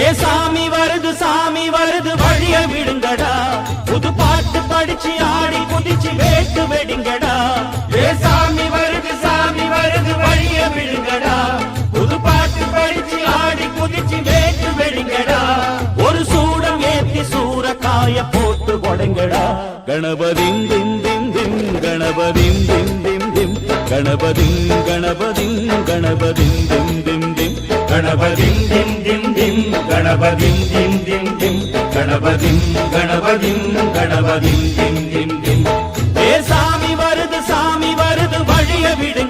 ஏ சாமி வருது சாமி வருது வழிய விடுங்கடா. புது பாட்டு படிச்சு ஆடி குதிச்சு வேட்டு வெடிங்கடா. ஏ சாமி வருது சாமி வருது வழிய விடுங்கடா. புது பாட்டு படிச்சு ஆடி குதிச்சு வேட்டு வெடிங்கடா. ஒரு சூடம் ஏத்தி சூறக்காய போட்டு கொடைங்கடா. கணபதிங் திம் திம் திம் கணபதிங் திம் திம் திம் கணபதிங் கணபதிங் கணபதிங் திம் திம் திம் கணபதிங் திம் திம் கணபதிம் திம் திம் திம் கணபதிம் கணபதிம் கணபதிம் திம் திம் திம் ஏ சாமி வருது சாமி வருது வழிய விடு.